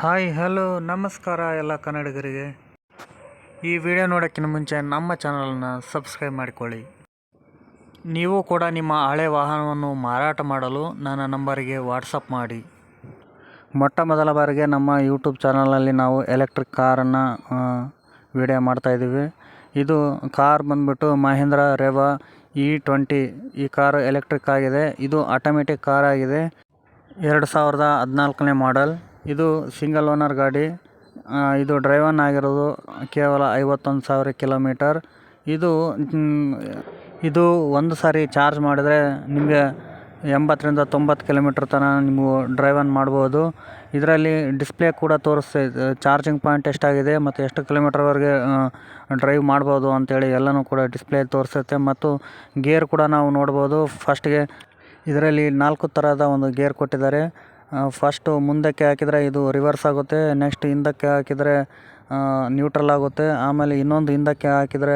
Hi, hello, ನಮಸ್ಕಾರ ಎಲ್ಲ ಕನ್ನಡಿಗರಿಗೆ. ಈ ವಿಡಿಯೋ ನೋಡೋಕ್ಕಿಂತ ಮುಂಚೆ ನಮ್ಮ ಚಾನಲನ್ನು ಸಬ್ಸ್ಕ್ರೈಬ್ ಮಾಡಿಕೊಳ್ಳಿ. ನೀವು ಕೂಡ ನಿಮ್ಮ ಹಳೆ ವಾಹನವನ್ನು ಮಾರಾಟ ಮಾಡಲು ನನ್ನ ನಂಬರಿಗೆ ವಾಟ್ಸಪ್ ಮಾಡಿ. ಮೊಟ್ಟ ಮೊದಲ ಬಾರಿಗೆ ನಮ್ಮ ಯೂಟ್ಯೂಬ್ ಚಾನಲಲ್ಲಿ ನಾವು ಎಲೆಕ್ಟ್ರಿಕ್ ಕಾರನ್ನು ವಿಡಿಯೋ ಮಾಡ್ತಾಯಿದ್ದೀವಿ ಇದು ಕಾರ್ ಬಂದ್ಬಿಟ್ಟು ಮಹೇಂದ್ರ ರೇವಾ ಇ ಟ್ವೆಂಟಿ ಈ ಕಾರು ಎಲೆಕ್ಟ್ರಿಕ್ ಆಗಿದೆ. ಇದು ಆಟೋಮೆಟಿಕ್ ಕಾರ್ ಆಗಿದೆ. ಎರಡು ಸಾವಿರದ ಹದಿನಾಲ್ಕನೇ ಮಾಡೆಲ್ ಇದು ಸಿಂಗಲ್ ಓನರ್ ಗಾಡಿ. ಇದು ಡ್ರೈವನ್ ಆಗಿರೋದು ಕೇವಲ ಐವತ್ತೊಂದು ಸಾವಿರ ಕಿಲೋಮೀಟರ್ ಇದು ಇದು ಒಂದು ಸಾರಿ ಚಾರ್ಜ್ ಮಾಡಿದರೆ ನಿಮಗೆ ಎಂಬತ್ತರಿಂದ ತೊಂಬತ್ತು ಕಿಲೋಮೀಟ್ರ್ ತನಕ ನೀವು ಡ್ರೈವನ್ ಮಾಡ್ಬೋದು. ಇದರಲ್ಲಿ ಡಿಸ್ಪ್ಲೇ ಕೂಡ ತೋರಿಸ್ತಾ ಇದೆ. ಚಾರ್ಜಿಂಗ್ ಪಾಯಿಂಟ್ ಎಷ್ಟಾಗಿದೆ ಮತ್ತು ಎಷ್ಟು ಕಿಲೋಮೀಟರ್ವರೆಗೆ ಡ್ರೈವ್ ಮಾಡ್ಬೋದು ಅಂತೇಳಿ ಎಲ್ಲನೂ ಕೂಡ ಡಿಸ್ಪ್ಲೇ ತೋರಿಸುತ್ತೆ. ಮತ್ತು ಗೇರ್ ಕೂಡ ನಾವು ನೋಡ್ಬೋದು. ಫಸ್ಟ್ಗೆ ಇದರಲ್ಲಿ ನಾಲ್ಕು ಥರದ ಒಂದು ಗೇರ್ ಕೊಟ್ಟಿದ್ದಾರೆ. ಫಸ್ಟು ಮುಂದಕ್ಕೆ ಹಾಕಿದರೆ ಇದು ರಿವರ್ಸ್ ಆಗುತ್ತೆ ನೆಕ್ಸ್ಟ್ ಹಿಂದಕ್ಕೆ ಹಾಕಿದರೆ ನ್ಯೂಟ್ರಲ್ ಆಗುತ್ತೆ, ಆಮೇಲೆ ಇನ್ನೊಂದು ಹಿಂದಕ್ಕೆ ಹಾಕಿದರೆ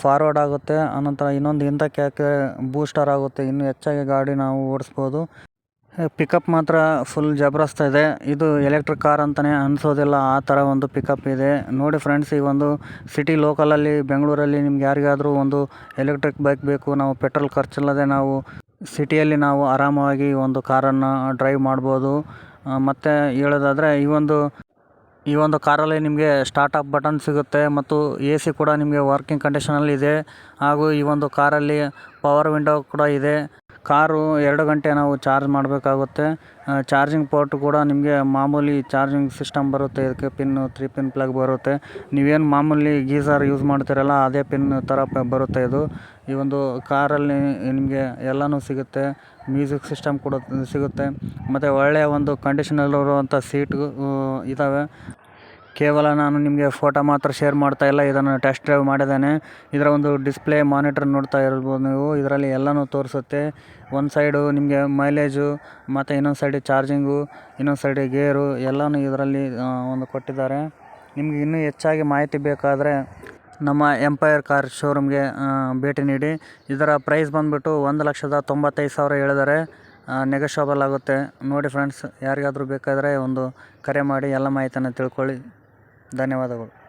ಫಾರ್ವರ್ಡ್ ಆಗುತ್ತೆ, ಆನಂತರ ಇನ್ನೊಂದು ಹಿಂದಕ್ಕೆ ಹಾಕಿದರೆ ಬೂಸ್ಟರ್ ಆಗುತ್ತೆ, ಇನ್ನು ಹೆಚ್ಚಾಗಿ ಗಾಡಿ ನಾವು ಓಡಿಸ್ಬೋದು. ಪಿಕಪ್ ಮಾತ್ರ ಫುಲ್ ಜಬರಸ್ತ ಇದೆ. ಇದು ಎಲೆಕ್ಟ್ರಿಕ್ ಕಾರ್ ಅಂತಲೇ ಅನಿಸೋದಿಲ್ಲ, ಆ ಥರ ಒಂದು ಪಿಕಪ್ ಇದೆ. ನೋಡಿ ಫ್ರೆಂಡ್ಸ್ ಈ ಒಂದು ಸಿಟಿ ಲೋಕಲಲ್ಲಿ ಬೆಂಗಳೂರಲ್ಲಿ ನಿಮ್ಗೆ ಯಾರಿಗಾದರೂ ಒಂದು ಎಲೆಕ್ಟ್ರಿಕ್ ಬೈಕ್ ಬೇಕು, ನಾವು ಪೆಟ್ರೋಲ್ ಖರ್ಚಿಲ್ಲದೆ ನಾವು ಸಿಟಿಯಲ್ಲಿ ನಾವು ಆರಾಮವಾಗಿ ಒಂದು ಕಾರನ್ನು ಡ್ರೈವ್ ಮಾಡ್ಬೋದು. ಮತ್ತು ಹೇಳೋದಾದ್ರೆ ಈ ಒಂದು ಈ ಒಂದು ಕಾರಲ್ಲಿ ನಿಮಗೆ ಸ್ಟಾರ್ಟ್ ಅಪ್ ಬಟನ್ ಸಿಗುತ್ತೆ ಮತ್ತು ಎ ಸಿ ಕೂಡ ನಿಮಗೆ ವರ್ಕಿಂಗ್ ಕಂಡೀಷನಲ್ಲಿ ಇದೆ. ಹಾಗೂ ಈ ಒಂದು ಕಾರಲ್ಲಿ ಪವರ್ ವಿಂಡೋ ಕೂಡ ಇದೆ. ಕಾರು ಎರಡು ಗಂಟೆ ನಾವು ಚಾರ್ಜ್ ಮಾಡಬೇಕಾಗುತ್ತೆ. ಚಾರ್ಜಿಂಗ್ ಪೋರ್ಟ್ ಕೂಡ ನಿಮಗೆ ಮಾಮೂಲಿ ಚಾರ್ಜಿಂಗ್ ಸಿಸ್ಟಮ್ ಬರುತ್ತೆ. ಇದಕ್ಕೆ ಪಿನ್ನು ತ್ರೀ ಪಿನ್ ಪ್ಲಗ್ ಬರುತ್ತೆ. ನೀವೇನು ಮಾಮೂಲಿ ಗೀಸರ್ ಯೂಸ್ ಮಾಡ್ತೀರಲ್ಲ, ಅದೇ ಪಿನ್ ಥರ ಬರುತ್ತೆ ಇದು. ಈ ಒಂದು ಕಾರಲ್ಲಿ ನಿಮಗೆ ಎಲ್ಲನೂ ಸಿಗುತ್ತೆ. ಮ್ಯೂಸಿಕ್ ಸಿಸ್ಟಮ್ ಕೂಡ ಸಿಗುತ್ತೆ. ಮತ್ತು ಒಳ್ಳೆಯ ಒಂದು ಕಂಡೀಷನಲ್ಲಿರುವಂಥ ಸೀಟ್ ಇದ್ದಾವೆ. ಕೇವಲ ನಾನು ನಿಮಗೆ ಫೋಟೋ ಮಾತ್ರ ಶೇರ್ ಮಾಡ್ತಾ ಇಲ್ಲ, ಇದನ್ನು ಟೆಸ್ಟ್ ಡ್ರೈವ್ ಮಾಡಿದ್ದೇನೆ. ಇದರ ಒಂದು ಡಿಸ್ಪ್ಲೇ ಮಾನಿಟರ್ ನೋಡ್ತಾ ಇರ್ಬೋದು ನೀವು. ಇದರಲ್ಲಿ ಎಲ್ಲನೂ ತೋರಿಸುತ್ತೆ. ಒಂದು ಸೈಡು ನಿಮಗೆ ಮೈಲೇಜು ಮತ್ತು ಇನ್ನೊಂದು ಸೈಡ್ ಚಾರ್ಜಿಂಗು ಇನ್ನೊಂದು ಸೈಡ್ ಗೇರು ಎಲ್ಲನೂ ಇದರಲ್ಲಿ ಒಂದು ಕೊಟ್ಟಿದ್ದಾರೆ. ನಿಮಗೆ ಇನ್ನೂ ಹೆಚ್ಚಾಗಿ ಮಾಹಿತಿ ಬೇಕಾದರೆ ನಮ್ಮ ಎಂಪೈರ್ ಕಾರ್ ಶೋರೂಮ್ಗೆ ಭೇಟಿ ನೀಡಿ. ಇದರ ಪ್ರೈಸ್ ಬಂದುಬಿಟ್ಟು ಒಂದು ಲಕ್ಷದ ತೊಂಬತ್ತೈದು ಸಾವಿರ ಹೇಳಿದರೆ ನೆಗೋಷಿಯಬಲ್ ಆಗುತ್ತೆ. ನೋಡಿ ಫ್ರೆಂಡ್ಸ್ ಯಾರಿಗಾದರೂ ಬೇಕಾದರೆ ಒಂದು ಕರೆ ಮಾಡಿ, ಎಲ್ಲ ಮಾಹಿತಿಯನ್ನು ತಿಳ್ಕೊಳ್ಳಿ. ಧನ್ಯವಾದಗಳು